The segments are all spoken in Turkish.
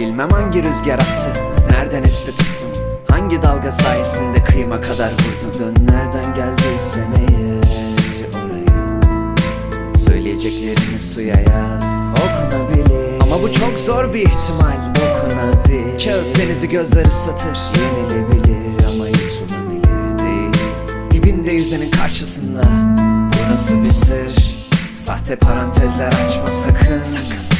Bilmem hangi rüzgar attı Nereden esti tuttum? Hangi dalga sayesinde kıyıma kadar vurdun Dön nereden geldiysen eğer oraya. Söyleyeceklerini suya yaz. Okunabilir. Ama bu çok zor bir ihtimal. Dokunabilir Kağıt denizi gözler ıslatır Yenilebilir ama yutulabilir değil. Dibinde yüzenin karşısında. Bu nasıl bir sır? Sahte parantezler açma Sakın. Sakın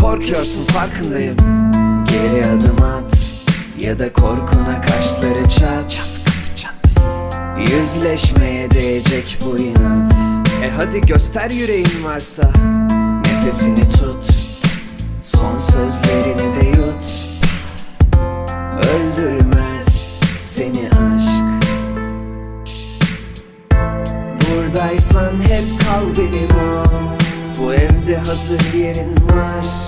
Korkuyorsun farkındayım. Geri adım at Ya da korkuna kaşları çat. Çat çat Yüzleşmeye değecek bu inat. E hadi göster yüreğin varsa Nefesini tut. Son sözlerini de yut. Öldürmez seni aşk. Buradaysan hep kal benim ol Bu evde hazır yerin var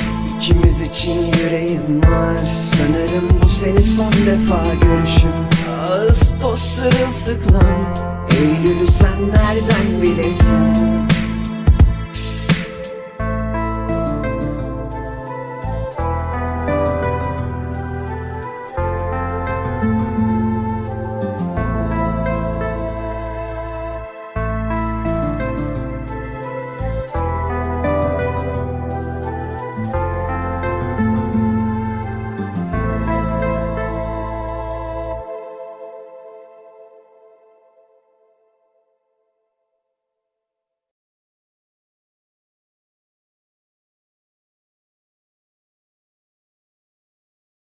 İkimiz için yüreğim var. Sanırım bu seni son defa görüşüm Ağustos sırılsıklam